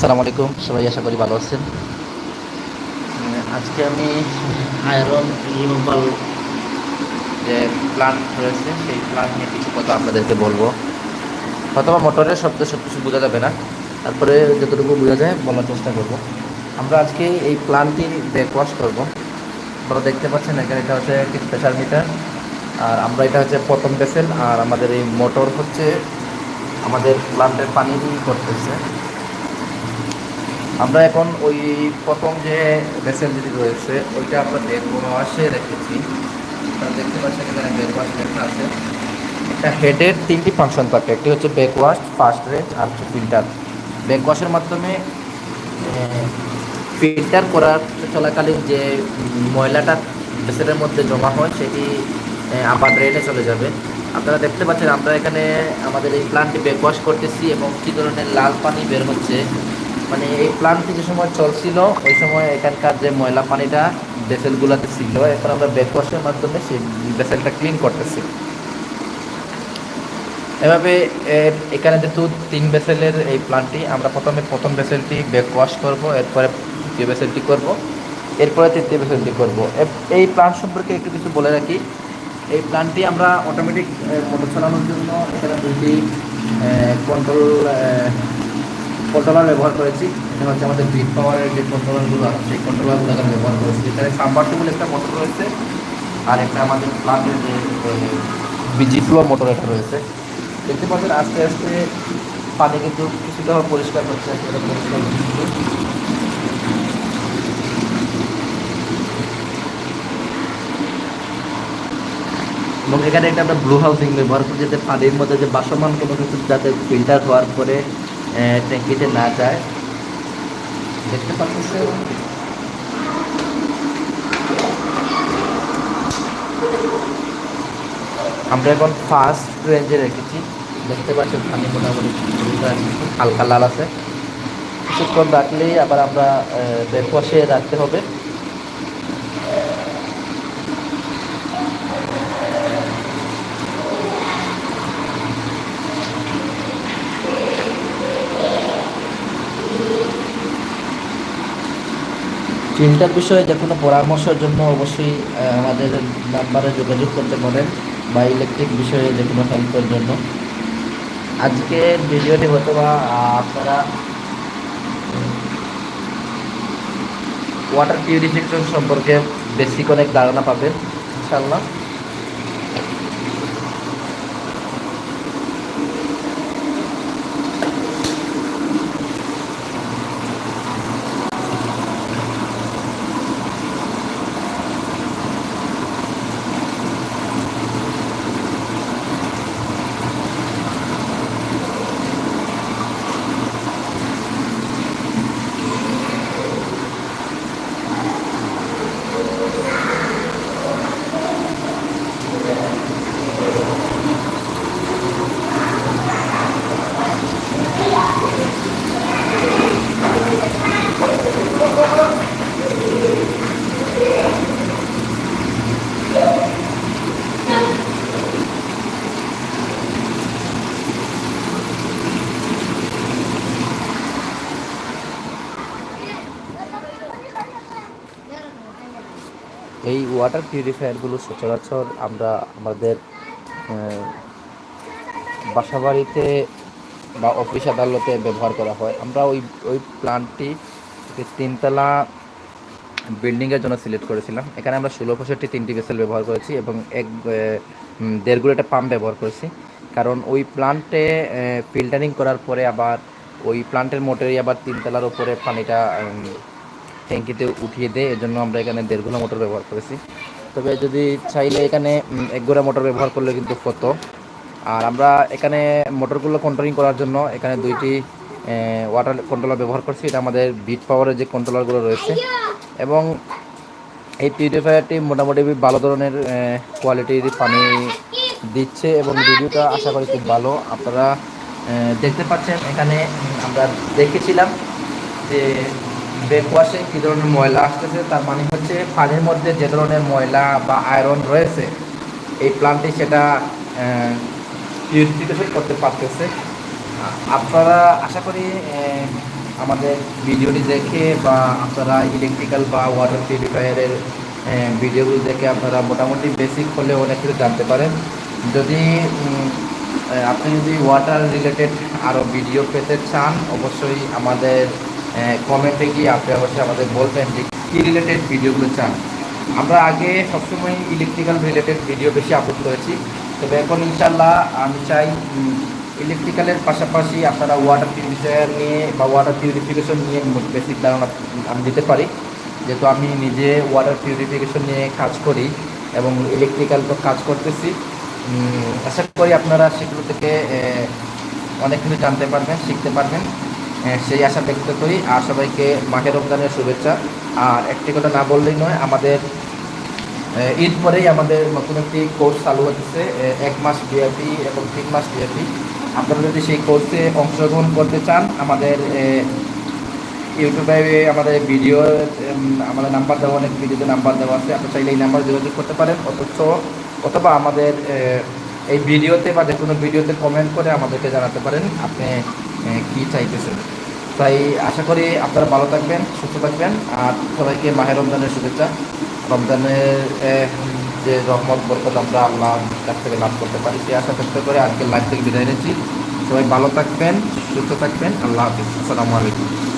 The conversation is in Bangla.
আসসালামু আলাইকুম। সবাই আশা করি ভালো আছেন। আজকে আমি আয়রন রিমুভাল যে প্লান্ট রয়েছে, সেই প্লান্ট নিয়ে কিছু কথা আপনাদেরকে বলব। অথবা মোটরের শব্দ সব কিছু বোঝা যাবে না। তারপরে যতটুকু বোঝা যায়, বলার চেষ্টা করব। আমরা আজকে এই প্লান্টটির ব্যাক ওয়াশ করব। আপনারা দেখতে পাচ্ছেন, এখানে এটা হচ্ছে একটি প্রেশার মিটার আর আমরা এটা হচ্ছে প্রথম বেসেল আর আমাদের এই মোটর হচ্ছে আমাদের প্লান্টের পানি করতেছে। আমরা এখন ওই প্রথম যে ভেসেল যেটি রয়েছে ওইটা আমরা বের ওয়াশে রেখেছি। আপনারা দেখতে পাচ্ছেন এখানে বেক ওয়াশ লেখা আছে। একটা হেডের তিনটি ফাংশন থাকে একটি হচ্ছে বেক ওয়াশ ফার্স্ট রেঞ্জ আর হচ্ছে ফিল্টার বেক ওয়াশের মাধ্যমে ফিল্টার করার চলাকালীন যে ময়লাটা ভেসেলের মধ্যে জমা হয় সেটি আবার ড্রেনে চলে যাবে। আপনারা দেখতে পাচ্ছেন আমরা এখানে আমাদের এই প্লান্টটি বেক ওয়াশ করতেছি এবং কী ধরনের লাল পানি বের হচ্ছে মানে এই প্লান্টটি যে সময় চলছিল, ওই সময় এখানকার যে ময়লা পানিটা ভেসেলগুলোতে ছিল, এখন আমরা ব্যাক ওয়াশের মাধ্যমে সেই ভেসেলটা ক্লিন করতেছি। এভাবে এখানে যেহেতু তিন ভেসেলের এই প্লান্টটি আমরা প্রথমে প্রথম ভেসেলটি ব্যাক ওয়াশ করব, এরপরে দ্বিতীয় ভেসেলটি করব, এরপরে তৃতীয় ভেসেলটি করব। এই প্লান্ট সম্পর্কে একটু কিছু বলে রাখি। এই প্লান্টটি আমরা অটোমেটিক মোটর চালানোর জন্য এখানে দুইটি কন্ট্রোল কন্ট্রোলার ব্যবহার করেছি। এটা হচ্ছে আমাদের বিট পাওয়ারের যে কন্ট্রোলারগুলো আছে সেই কন্ট্রোলারগুলো এখানে ব্যবহার করেছি। এখানে সাবমার্সিবল একটা মোটর রয়েছে আর একটা আমাদের প্লান্টের যে বিজি ফ্লো মোটর একটা রয়েছে। দেখতে পাচ্ছেন আস্তে আস্তে পানি কিন্তু কিছুটা পরিষ্কার হচ্ছে একেবারে পরিষ্কার হচ্ছে। এবং এখানে একটা আমরা ব্লু হাউসিং ব্যবহার করি যাতে পানির মধ্যে যে বাসমান কোনো কিছু যাতে ফিল্টার হওয়ার পরে ট্যাঙ্কিতে না যায়। দেখতে পাচ্ছেন আমরা এখন ফার্স্ট রেঞ্জে রেখেছি। দেখতে পাচ্ছেন পানি মোটামুটি হালকা লাল আছে। কিছুক্ষণ রাখলেই আবার আমরা ব্রেকফাস্টে রাখতে হবে। চিন্তার বিষয়ে যে কোনো পরামর্শের জন্য অবশ্যই আমাদের নাম্বারে যোগাযোগ করতে পারেন বা ইলেকট্রিক বিষয়ে যে কোনো হেল্পের জন্য। আজকের ভিডিওটি হয়তো বা আপনারা ওয়াটার পিউরিফিকেশন সম্পর্কে বেসিক অনেক ধারণা পাবেন ইনশাল্লাহ এই ওয়াটার পিউরিফায়ারগুলো সচরাচর আমরা আমাদের বাসাবাড়িতে বা অফিস আদালতে ব্যবহার করা হয়। আমরা ওই ওই প্ল্যান্টটি তিনতলা বিল্ডিংয়ের জন্য সিলেক্ট করেছিলাম। এখানে আমরা ষোলো পঁয়ষট্টি তিনটি ভেসেল ব্যবহার করেছি এবং এক আহ, উম, দেড়গুলো একটা পাম্প ব্যবহার করেছি। কারণ ওই প্লান্টে ফিল্টারিং করার পরে আবার ওই প্লান্টের মোটরে আবার তিনতলার উপরে পানিটা ট্যাঙ্কিতে উঠিয়ে দেয়, এজন্য আমরা এখানে দেড় গোলা মোটর ব্যবহার করেছি। তবে যদি চাইলে এখানে এক গোড়া মোটর ব্যবহার করলে কিন্তু কত আর আমরা এখানে মোটরগুলো কন্ট্রোলিং করার জন্য এখানে দুইটি ওয়াটার কন্ট্রোলার ব্যবহার করছি। এটা আমাদের বিট পাওয়ারের যে কন্ট্রোলারগুলো রয়েছে। এবং এই পিউরিফায়ারটি মোটামুটি ভালো ধরনের কোয়ালিটির পানি দিচ্ছে এবং রিভিউটা আশা করি খুব ভালো। আপনারা দেখতে পাচ্ছেন, এখানে আমরা দেখেছিলাম যে ব্রেকওয়াশে কী ধরনের ময়লা আসতেছে? তার মানে হচ্ছে পানির মধ্যে যে ধরনের ময়লা বা আয়রন রয়েছে, এই প্লান্টে সেটা পিউরিফিকেশন করতে পারতেছে। আপনারা আশা করি আমাদের ভিডিওটি দেখে বা আপনারা ইলেকট্রিক্যাল বা ওয়াটার পিউরিফায়ারের ভিডিওগুলো দেখে আপনারা মোটামুটি বেসিক হলে অনেক কিছু জানতে পারেন। যদি আপনি যদি ওয়াটার রিলেটেড আরও ভিডিও পেতে চান, অবশ্যই আমাদের কমেন্টে গিয়ে আপনি অবশ্যই আমাদের বলবেন যে কী রিলেটেড ভিডিওগুলো চান। আমরা আগে সবসময় ইলেকট্রিক্যাল রিলেটেড ভিডিও বেশি আপলোড করেছি। তবে এখন ইনশাল্লাহ আমি চাই ইলেকট্রিক্যালের পাশাপাশি আপনারা ওয়াটার পিউরিফায়ার নিয়ে বা ওয়াটার পিউরিফিকেশন নিয়ে বেসিক ধারণা আমি দিতে পারি। যেহেতু আমি নিজে ওয়াটার পিউরিফিকেশন নিয়ে কাজ করি এবং ইলেকট্রিক্যাল তো কাজ করতেছি। আশা করি আপনারা সেগুলো থেকে অনেক কিছু জানতে পারবেন, শিখতে পারবেন। সেই আশা ব্যক্ত করি। আর সবাইকে মাহের রমজানের শুভেচ্ছা। আর একটি কথা না বললেই নয়, আমাদের ঈদ পরেই আমাদের নতুন একটি কোর্স চালু হচ্ছে এক মাস বিআপি এবং তিন মাস বিআপি আপনারা যদি সেই কোর্সে অংশগ্রহণ করতে চান, আমাদের ইউটিউবে আমাদের ভিডিও আমাদের নাম্বার দেওয়া, অনেক ভিডিওতে নাম্বার দেওয়া আছে। আপনি চাইলে এই নাম্বার যোগাযোগ করতে পারেন। অথচ, অথবা আমাদের এই ভিডিওতে বা যে কোনো ভিডিওতে কমেন্ট করে আমাদেরকে জানাতে পারেন। আপনি কী চাইতেছেন? তাই আশা করি আপনারা ভালো থাকবেন, সুস্থ থাকবেন, আর সবাইকে মাহের রমজানের শুভেচ্ছা। রমজানের যে রহমত, বরকত আমরা আল্লাহ কাছ থেকে লাভ করতে পারি, সে আশা ব্যক্ত করে আজকে লাইফ থেকে বিদায় নিচ্ছি। সবাই ভালো থাকবেন, সুস্থ থাকবেন, আল্লাহ হাফিজ। আসসালামু আলাইকুম।